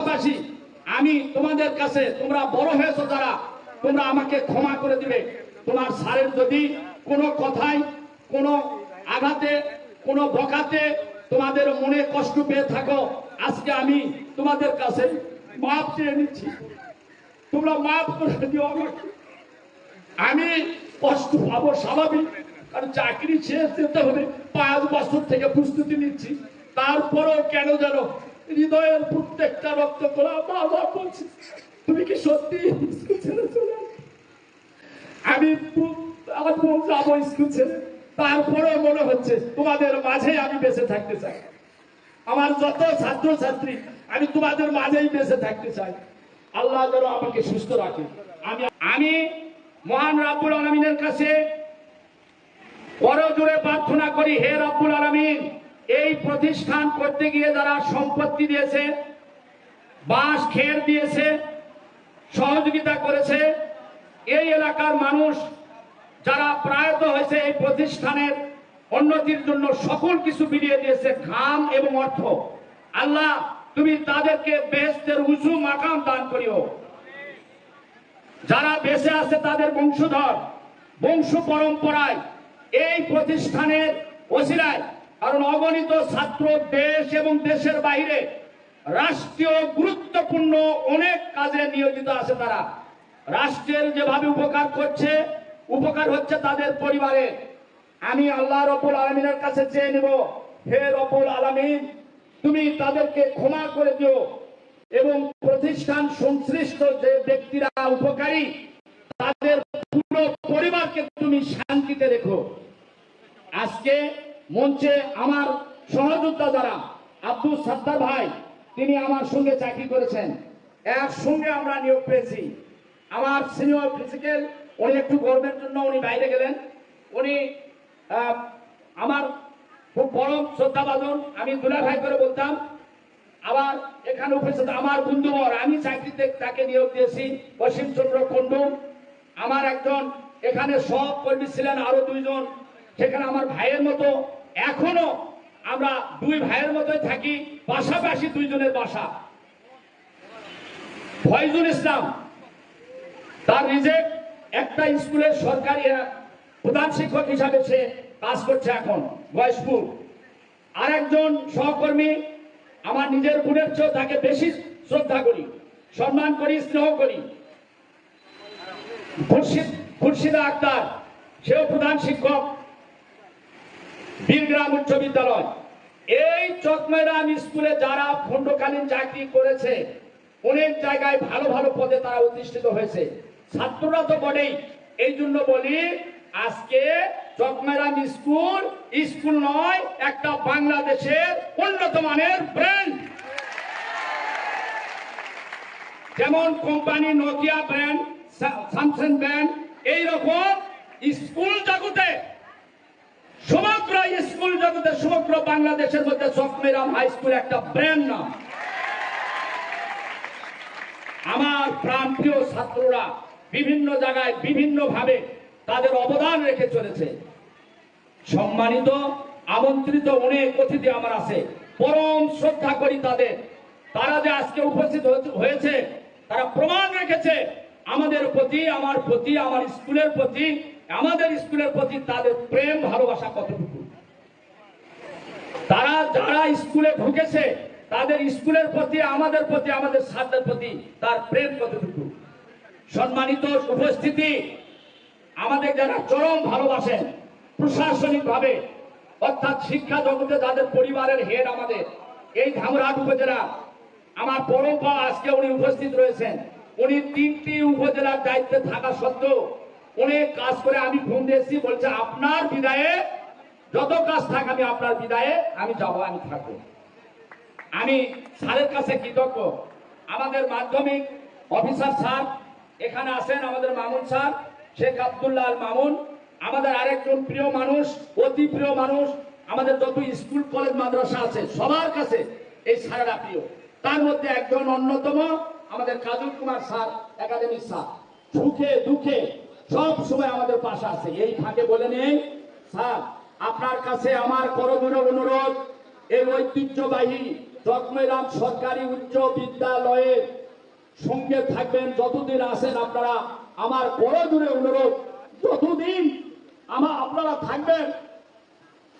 পাশাপাশি আমি তোমাদের কাছে তোমরা বড় হয়েছো যারা, তোমরা আমাকে ক্ষমা করে দিবে। তোমার স্যারের যদি কোনো কথায়, কোনো আঘাতে, কোনো বকাতে তোমাদের মনে কষ্ট পেয়ে থাকো, আজকে আমি তোমাদের কাছে মাপ চেয়ে নিচ্ছি। তোমরা মাফ করে দিও আমাকে। আমি কষ্ট পাবো স্বাভাবিক, কারণ চাকরি শেষ যেতে হবে, পাঁচ বছর থেকে প্রস্তুতি নিচ্ছি। তারপরেও কেন যেন হৃদয়ের প্রত্যেকটা রক্ত তোলা বাবা বলছি, তুমি কি সত্যি স্কুল ছেড়ে চলে আমি যাব স্কুল ছেড়ে। তারপরেও মনে হচ্ছে তোমাদের মাঝে আমি বেঁচে থাকতে চাই। আমার যত ছাত্র ছাত্রী আমি তোমাদের মাঝেই বেঁচে থাকতে চাই। আল্লাহ যেন আমাকে সুস্থ রাখে। আমি আমি মহান রাব্বুল আলমিনের কাছে বড় জোরে প্রার্থনা করি, হে রাব্বুল আলমিন। এই প্রতিষ্ঠান করতে গিয়ে যারা সম্পত্তি দিয়েছে, বাঁশ, খের দিয়েছে, সহযোগিতা করেছে, এই এলাকার মানুষ যারা প্রয়াত হয়েছে এই প্রতিষ্ঠানের উন্নতির জন্য সকল কিছু বিলিয়ে দিয়েছে, ঘাম এবং অর্থ। আল্লাহ, তুমি তাদেরকে বেহেস্তের উঁচু মাকাম দান করিও। যারা বেঁচে আছে তাদের বংশধর, বংশ পরম্পরায় এই প্রতিষ্ঠানের ওসিলায় কারণ অগণিত ছাত্র দেশ এবং দেশের বাইরে রাষ্ট্রীয় গুরুত্বপূর্ণ অনেক কাজে নিয়োজিত আছে তারা। রাষ্ট্রের যেভাবে উপকার করছে, উপকার হচ্ছে তাদের পরিবারে। আমি আল্লাহ রবুল আলমিনের কাছে চেয়ে নেব, হে রবুল আলমিন, তুমি তাদেরকে ক্ষমা করে দিও এবং প্রতিষ্ঠান সংশ্লিষ্ট যে ব্যক্তিরা উপকারী, তাদের পুরো পরিবারকে তুমি শান্তিতে রেখো। আজকে মঞ্চে আমার সহযোদ্ধা যারা, আব্দুল সত্তার ভাই, তিনি আমার সঙ্গে চাকরি করেছেন। একসঙ্গে আমরা নিয়োগ পেয়েছি। আমার সিনিয়র ফিজিক্যাল উনি একটু গর্বের জন্য উনি বাইরে গেলেন। উনি আমার খুব বড় শ্রদ্ধাভাজন, আমি দুলা ভাই করে বলতাম আবার এখানে উপস্থিত আমার বন্ধুবর, আমি চাকরিতে তাকে নিয়োগ দিয়েছি অসীম চন্দ্র কুণ্ডু। আমার একজন, এখানে সব কর্মী ছিলেন আরও দুইজন। সেখানে আমার ভাইয়ের মতো এখনও আমরা দুই ভাইয়ের মতোই থাকি, পাশাপাশি দুইজনের বাসা। ফয়জুল ইসলাম, তার রিজেক্ট, একটা স্কুলের সরকারি প্রধান শিক্ষক হিসাবে সে কাজ করছে এখন বয়সপুর আরেকজন সহকর্মী, আমার নিজের গুণের চেয়েও তাকে বেশি শ্রদ্ধা করি, সম্মান করি, স্নেহ করি। খুরশিদ খুরশিদা আক্তার, সেও প্রধান শিক্ষক। বীরগ্রাম উচ্চ বিদ্যালয়। এই চকমেরাম স্কুলে যারা খণ্ডকালীন চাকরি করেছে, অনেক জায়গায় ভালো ভালো পদে তারা অধিষ্ঠিত হয়েছে। ছাত্ররা তো বটেই। এই জন্য বলি, আজকে চকমেরাম স্কুল স্কুল নয়, একটা বাংলাদেশের উন্নত মানের ব্র্যান্ড। যেমন company Nokia brand Samsung brand, এইরকম স্কুল জগতে সমগ্র স্কুল জগতে, সমগ্র বাংলাদেশের মধ্যে চকমেরাম হাই স্কুল একটা ব্র্যান্ড নাম। আমার প্রান্তীয় ছাত্ররা বিভিন্ন জায়গায় বিভিন্ন ভাবে তাদের অবদান রেখে চলেছে। সম্মানিত, আমন্ত্রিত অনেক অতিথি আমার আছে। পরম শ্রদ্ধা করি তাদের। তারা যে আজকে উপস্থিত হয়েছে, তারা প্রমাণ রেখেছে আমাদের প্রতি, আমার প্রতি, আমার স্কুলের প্রতি আমাদের স্কুলের প্রতি তাদের প্রেম, ভালোবাসা কতটুকু? তারা যারা স্কুলে ঢুকেছে, তাদের স্কুলের প্রতি, আমাদের প্রতি, আমাদের ছাত্রের প্রতি তার প্রেম কতটুকু? সম্মানিত উপস্থিতি, আমাদের যারা চরম ভালোবাসেন প্রশাসনিক ভাবে অর্থাৎ শিক্ষা জগতে যাদের পরিবারের হেড আমাদের, এই ধামরাট উপজেলা, আমার পরম্পরা আজকে উনি উপস্থিত রয়েছেন। উনি তিনটি উপজেলার দায়িত্বে থাকা সত্ত্বেও অনেক কাজ করে আমি ফোন দিয়েছি, বলছে, আপনার বিদায়ে যত কাজ থাক আমি আপনার বিদায়ে আমি যাব, আমি থাকব। আমি স্যারের কাছে কৃতজ্ঞ। আমাদের মাধ্যমিক অফিসার স্যার এখানে আছেন, আমাদের মামুন স্যার, শেখ আব্দুল্লাহ মামুন, আমাদের আরেকজন প্রিয় মানুষ, অতি প্রিয় মানুষ, আমাদের যত স্কুল, কলেজ, মাদ্রাসা আছে, সবার কাছে এই স্যারেরা প্রিয়। তার মধ্যে একজন অন্যতম, আমাদের Kajal Kumar sir, academic sir. সুখে, দুঃখে সব সময় আমাদের পাশে আছে। এই ফাঁকে বলে নেই, স্যার, আপনার কাছে আমার করজোরে অনুরোধ, এই ঐতিহ্যবাহী চট্টগ্রাম সরকারি উচ্চ বিদ্যালয়ের সঙ্গে থাকবেন। যতদিন আসেন আপনারা, আমার বড় দূরে অনুরোধ, যতদিন আমার আপনারা থাকবেন,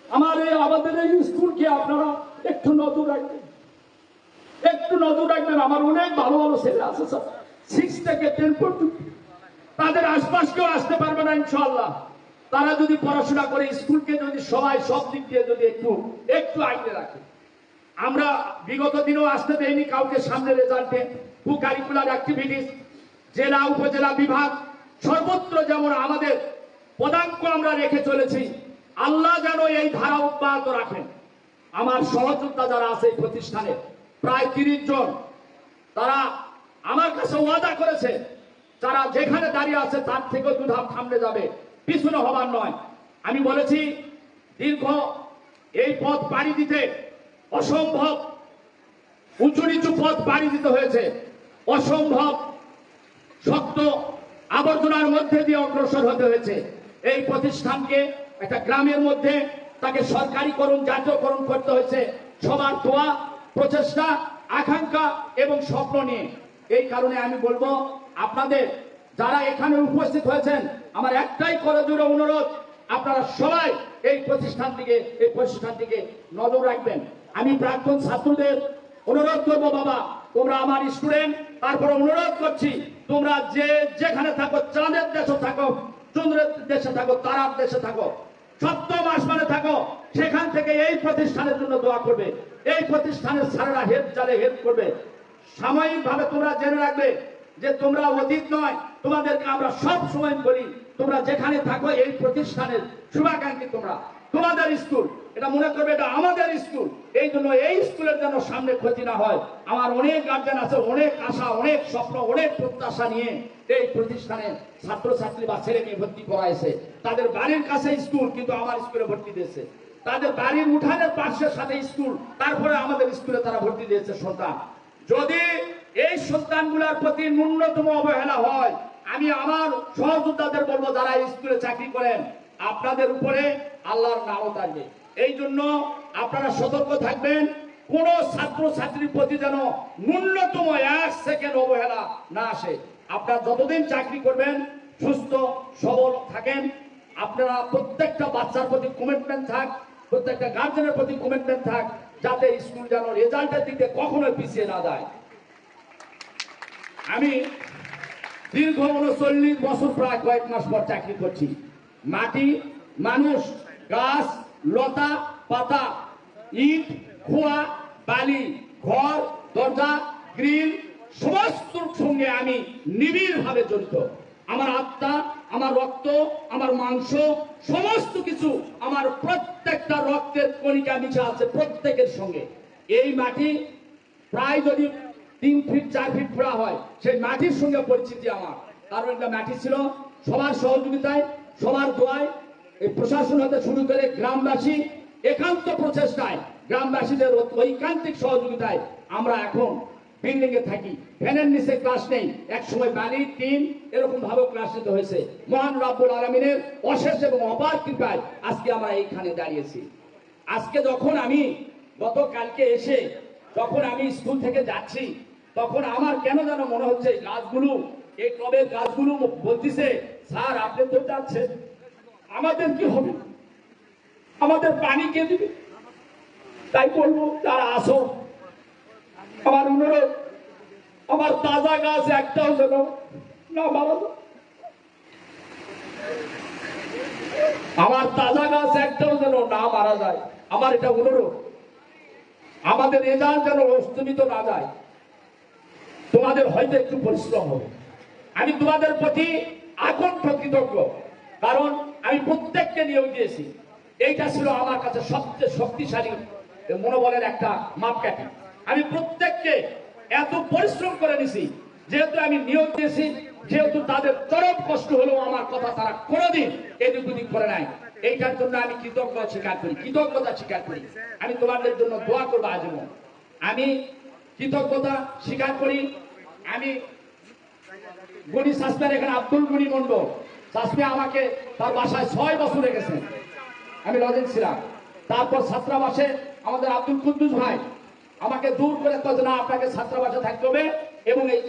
আমার এই আমাদের এই স্কুলকে আপনারা একটু নজর রাখবেন। একটু নজর রাখবেন। আমার অনেক ভালো ভালো ছেলে আছে, স্যার। সিক্স থেকে টেন পর্যন্ত। তাদের আশপাশ কেউ আসতে পারবে না ইনশাল্লাহ তারা যদি পড়াশোনা করে, স্কুলকে যদি সবাই সব দিক দিয়ে যদি একটু একটু আগলে রাখে। আমরা বিগত দিনেও আসতে দেইনি কাউকে সামনে রেজাল্টে। কু কারিকুলার অ্যাক্টিভিটিস, জেলা, উপজেলা বিভাগ, সর্বত্র যেমন আমাদের পদাঙ্ক আমরা রেখে চলেছি, আল্লাহ যেন এই ধারা অব্যাহত রাখেন। আমার সহযোদ্ধা যারা আছে এই প্রতিষ্ঠানে, প্রায় তিরিশ জন, তারা আমার কাছে ওয়াদা করেছে যারা যেখানে দাঁড়িয়ে আছে, তার থেকেও দু ধাপ সামনে যাবে। পিছনে হবার নয়। আমি বলেছি, দীর্ঘ এই পথ পাড়ি দিতে অসম্ভব। উঁচু নিচু পথ পাড়ি দিতে হয়েছে। অসম্ভব। শক্ত আবর্জনার মধ্যে দিয়ে অগ্রসর হতে হয়েছে। এই প্রতিষ্ঠানকে একটা গ্রামের মধ্যে তাকে সরকারিকরণ জাতীয়করণ করতে হয়েছে। সবার দোয়া, প্রচেষ্টা, আকাঙ্ক্ষা এবং স্বপ্ন নিয়ে। এই কারণে আমি বলব, আপনাদের যারা এখানে উপস্থিত হয়েছেন, আমার একটাই করে জুড়ে অনুরোধ, আপনারা সবাই এই প্রতিষ্ঠান থেকে এই প্রতিষ্ঠান থেকে নজর রাখবেন। আমি প্রাক্তন ছাত্রদের অনুরোধ করব, বাবা, তোমরা আমার স্টুডেন্ট, তারপর অনুরোধ করছি, তোমরা যে যেখানে থাকো, চাঁদের দেশে থাকো, চন্দ্রের দেশে থাকো, তারার দেশে থাকো, সপ্তম আসমানে থাকো, সেখান থেকে এই প্রতিষ্ঠানের জন্য দোয়া করবে। এই প্রতিষ্ঠানের সারেরা হেদ জালে হেল্প করবে। সাময়িক ভাবে তোমরা জেনে রাখবে যে তোমরা অতীত নয়, তোমাদেরকে আমরা সব সময় বলি, তোমরা যেখানে থাকো এই প্রতিষ্ঠানের শুভাকাঙ্ক্ষী তোমরা। তোমাদের স্কুল, এটা মনে করবে এটা আমাদের স্কুল। এই জন্য এই স্কুলের যেন সামনে ক্ষতি না হয়। আমার অনেক গার্জেন আছে, অনেক আশা, অনেক স্বপ্ন, অনেক প্রত্যাশা নিয়ে এই প্রতিষ্ঠানে ছাত্রছাত্রী বা ছেলে মেয়ে ভর্তি করাইছে। তাদের বাড়ির কাছে স্কুল, কিন্তু আমার স্কুলে ভর্তি দিয়েছে। তাদের বাড়ির উঠানের পাশের সাথে স্কুল, তারপরে আমাদের স্কুলে তারা ভর্তি দিয়েছে সন্তান। যদি এই সন্তানগুলোর প্রতি ন্যূনতম অবহেলা হয়, আমি আমার সহযোদ্ধাদের বলব, যারা স্কুলে চাকরি করেন, আপনাদের উপরে আল্লাহর নামত থাকবে এই জন্য আপনারা সতর্ক থাকবেন, কোন ছাত্র ছাত্রীর প্রতি যেন ন্যূনতম এক সেকেন্ড অবহেলা না আসে। আপনারা যতদিন চাকরি করবেন, সুস্থ, সবল থাকেন। আপনারা প্রত্যেকটা বাচ্চার প্রতি কমিটমেন্ট থাক, প্রত্যেকটা গার্জেনের প্রতি কমিটমেন্ট থাক। যাতে স্কুল যেন রেজাল্টের দিকে কখনো পিছিয়ে না যায়। আমি দীর্ঘ উনচল্লিশ বছর প্রায় কয়েক মাস পর চাকরি করছি। মাটি, মানুষ, গাছ, লতা, পাতা, ইট, খোয়া, বালি, ঘর, দরজা, গ্রিল, সমস্ত সঙ্গে আমি নিবিড় ভাবে জড়িত। আমার আমার রক্ত, আমার মাংস, সমস্ত কিছু আমার প্রত্যেকটা রক্তের কণিকা মিশা আছে প্রত্যেকের সঙ্গে। এই মাটি প্রায় যদি তিন ফিট, চার ফিট ফোড়া হয়, সেই মাটির সঙ্গে পরিচিতি আমার। কারণ এটা মাটি ছিল সবার সহযোগিতায়, সবার দোয়ায়। এই প্রশাসন হতে শুরু করে গ্রামবাসী একান্ত প্রচেষ্টায়, গ্রামবাসীদের ঐকান্তিক সহযোগিতায় আমরা এখন বিল্ডিং এ থাকি। ফ্যানের নিচে ক্লাস নেই। এক সময় বালি টিন এরকম ভাবে ক্লাস নিতে হয়েছে। মহান রাব্বুল আলমিনের অশেষ এবং অপার কৃপায় আজকে আমরা এইখানে দাঁড়িয়েছি। আজকে যখন আমি গতকালকে এসে, যখন আমি স্কুল থেকে যাচ্ছি, তখন আমার কেন যেন মনে হচ্ছে গাছগুলো এই ক্লবের গাছগুলো বলতেছে, স্যার, আপনি তো যাচ্ছেন। আমাদের কি হবে? আমাদের পানি কে দিবে? তাই বলব, তারা আসো আমার অনুরোধ গাছ একটাও যেন না। আমার তাজা গাছ একটাও যেন না মারা যায়। আমার এটা অনুরোধ। আমাদের রেজাল্ট যেন অস্তমিত না যায়। তোমাদের হয়তো একটু পরিশ্রম হবে। আমি তোমাদের প্রতি আকণ্ঠ কৃতজ্ঞ। কারণ আমি প্রত্যেককে নিয়োগ দিয়েছি। এইটা ছিল আমার কাছে সবচেয়ে শক্তিশালী মনোবলের একটা মাপকাঠি। আমি প্রত্যেককে এত পরিশ্রম করে নিছি, যেহেতু আমি নিয়োগ দিয়েছি, যেহেতু তাদের চরম কষ্ট হলেও আমার কথা তারা কোনোদিন এদিক ওদিক করে নাই। এইটার জন্য আমি কৃতজ্ঞ স্বীকার করি, কৃতজ্ঞতা স্বীকার করি। আমি তোমাদের জন্য দোয়া করব আজীবন। আমি কৃতজ্ঞতা স্বীকার করি। আমি গণি শাস্ত্রের এখানে আব্দুল গনি মন্ডল শাস্ত্রী আমাকে তার বাসায় ছয় বছর রেখেছেন। আমি লজেন ছিলাম। তারপর ছাত্রাবাসে আমাদের আব্দুল কুদ্দুস ভাই আমাকে দূর করে কত না আপনাকে ছাত্রাবাসে থাকতে হবে এবং এই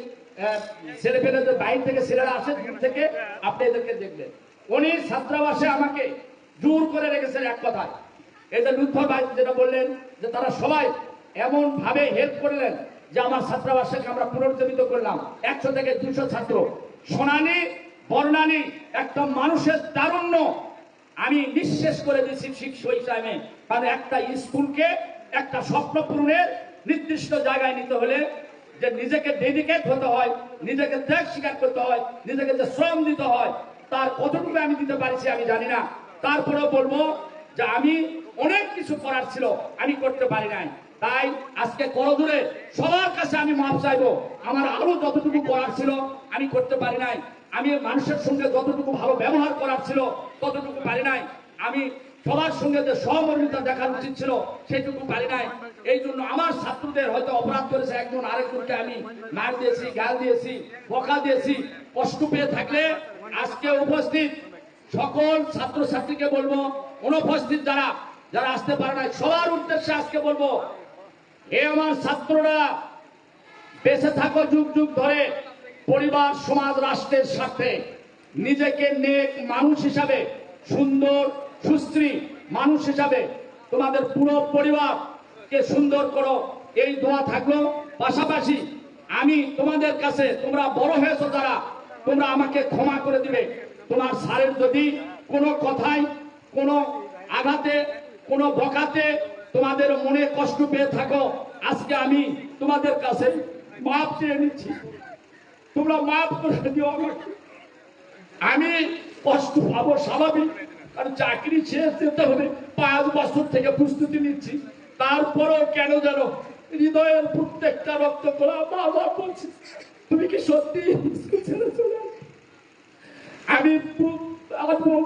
ছেলে পেলেদের বাইরে থেকে ছেলেরা আসে দূর থেকে আপনি এদেরকে দেখবেন। উনি ছাত্রাবাসে আমাকে জোর করে রেখেছেন এক কথায়। এই যে ভাই যেটা বললেন যে তারা সবাই এমন ভাবে হেল্প করলেন যে আমার ছাত্রাবাসকে আমরা পুনর্জীবিত করলাম। একশো থেকে দুশো ছাত্র। সোনালী বর্ণালী একটা মানুষের তারুণ্য আমি নিঃশেষ করে দিয়েছি শিক্ষক হিসাবে। কারণ একটা স্কুলকে একটা স্বপ্ন পূরণের নির্দিষ্ট জায়গায় নিতে হলে যে নিজেকে ডেডিকেট হতে হয়, নিজেকে ত্যাগ স্বীকার করতে হয়, নিজেকে যে শ্রম দিতে হয়, তার কতটুকু আমি দিতে পারছি আমি জানি না। তারপরেও বলব যে আমি অনেক কিছু করার ছিল, আমি করতে পারি নাই। তাই আজকে করদূরে সবার কাছে আমি মাপ চাইব। আমার আরও যতটুকু করার ছিল, আমি করতে পারি নাই। আমি মানুষের সঙ্গে যতটুকু ভালো ব্যবহার করার ছিল, ততটুকু পারি নাই। আমি সবার সঙ্গে যে সহমর্মিতা দেখার উচিত ছিল, সেইটুকু পারি নাই। এই জন্য আমার ছাত্রদের হয়তো অপরাধ করেছে একজন আরেকজনকে আমি মার দিয়েছি, গাল দিয়েছি, বকা দিয়েছি। কষ্ট পেয়ে থাকলে আজকে উপস্থিত সকল ছাত্রছাত্রীকে বলব, অনুপস্থিত যারা যারা আসতে পারে না সবার উদ্দেশ্যে আজকে বলব এ আমার ছাত্ররা, বেঁচে থাকো যুগ যুগ ধরে, পরিবার, সমাজ, রাষ্ট্রের স্বার্থে। নিজেকে নেক মানুষ হিসাবে সুন্দর সুশ্রী মানুষ হিসাবে তোমাদের পুরো পরিবারকে সুন্দর করো। এই দোয়া থাকল। পাশাপাশি আমি তোমাদের কাছে তোমরা বড় হয়েছো যারা, তোমরা আমাকে ক্ষমা করে দিবে। তোমার স্যারের যদি কোনো কথাই কোনো আঘাতে, কোনো বকাতে তোমাদের মনে কষ্ট পেয়ে থাকো, আজকে আমি তোমাদের কাছে মাপ চেয়ে নিচ্ছি। তোমরা মাফ করে দিও আমি কষ্ট পাবো স্বাভাবিক। কারণ চাকরি শেষ যেতে হবে। পাঁচ বছর থেকে প্রস্তুতি নিচ্ছি। তারপরেও কেন যেন হৃদয়ের প্রত্যেকটা রক্ত করা বাবা বলছি, তুমি কি সত্যি আমি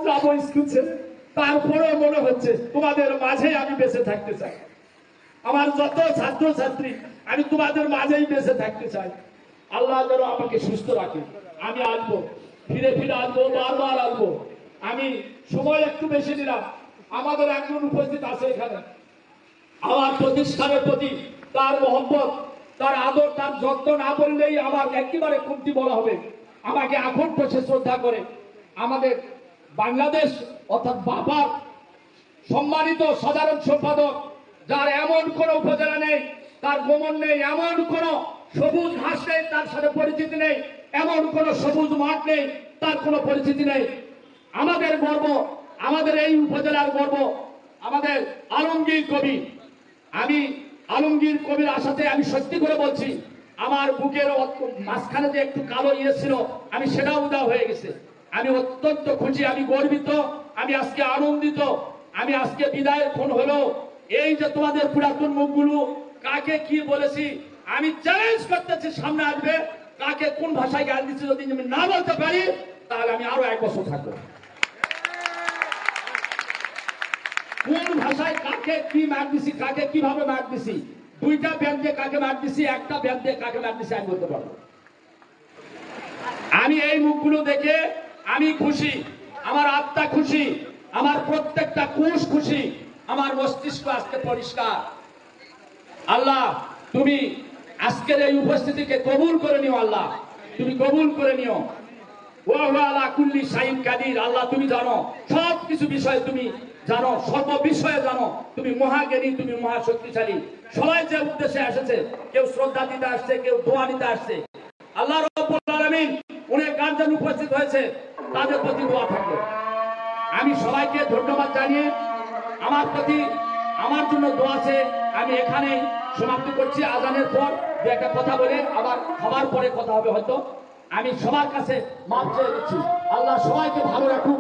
যাব স্কুল ছেড়ে। তারপরেও মনে হচ্ছে, তোমাদের মাঝে আমি বেঁচে থাকতে চাই। আমার যত ছাত্র ছাত্রী আমি তোমাদের মাঝেই বেঁচে থাকতে চাই। আল্লাহ যেন আমাকে সুস্থ রাখে। আমি আসব ফিরে ফিরে আসব বারবার আসব আমি সময় একটু বেশি দিলাম আমাদের একজন উপস্থিত আছে এখানে। আমার প্রতিষ্ঠানের প্রতি তার মহব্বত, তার আদর, তার যত্ন না করলেই আমার একেবারে কমতি বলা হবে। আমাকে এখন সে শ্রদ্ধা করে আমাদের বাংলাদেশ, অর্থাৎ বাবার সম্মানিত সাধারণ সম্পাদক, যার এমন কোন উপজেলা নেই, তার গোমন নেই, এমন কোন সবুজ ঘাস নেই, তার সাথে পরিচিতি নেই, এমন কোন সবুজ মাঠ নেই, তার কোনো পরিচিতি নেই। আমাদের গর্ব, আমাদের এই উপজেলার গর্ব, আমাদের আলমগীর কবি। আমি আলমগীর কবির আশাতে আমি সত্যি করে বলছি, আমার বুকের মাঝখানে যে একটু কালো ইয়ে ছিল, আমি সেটাও উদা হয়ে গেছে। আমি অত্যন্ত খুশি, আমি গর্বিত, আমি আজকে আনন্দিত, আমি আজকে বিদায়ের ফোন হলো। এই যে তোমাদের পুরাতন মুখগুলো, কাকে কি বলেছি, আমি চ্যালেঞ্জ করতেছি, সামনে আসবে। কাকে কোন ভাষায় গাল দিচ্ছি যদি আমি না বলতে পারি, তাহলে আমি আরও এক বছর থাকব। কোন ভাষায় কাকে কি মার দিছি, কাকে কীভাবে মার দিছি? দুইটা ব্যাংক দিয়ে কাকে মার দিছি, একটা ব্যাংক দিয়ে কাকে মার দিছি, আমি বলতে পারব। আমি এই মুখগুলো দেখে আমি খুশি, আমার আত্মা খুশি, আমার প্রত্যেকটা কোষ খুশি, আমার মস্তিষ্ক আজকে পরিষ্কার। আল্লাহ, তুমি আজকের এই উপস্থিতিকে কবুল করে নিও, আল্লাহ। তুমি কবুল করে নিও। ও আল্লাহ কুল্লি সাইন কাদির, আল্লাহ, তুমি জানো সব কিছু বিষয়ে তুমি জানো, সর্ব বিষয়ে জানো। তুমি মহাজ্ঞানী, তুমি মহাশক্তিশালী। সবাই যে উদ্দেশ্যে এসেছে, কেউ শ্রদ্ধা দিতে আসছে, কেউ দোয়া দিতে আসছে। আল্লাহ রব্বুল অনেক গার্জেন উপস্থিত হয়েছে, তাদের প্রতি দোয়া থাকবে। আমি সবাইকে ধন্যবাদ জানিয়ে আমার প্রতি আমার জন্য দোয়া আছে। আমি এখানেই সমাপ্তি করছি আজানের পর। দু একটা কথা বলে আবার খাবার পরে কথা হবে হয়তো। আমি সবার কাছে মাপ চেয়ে দিচ্ছি আল্লাহ সবাইকে ভালো রাখুক।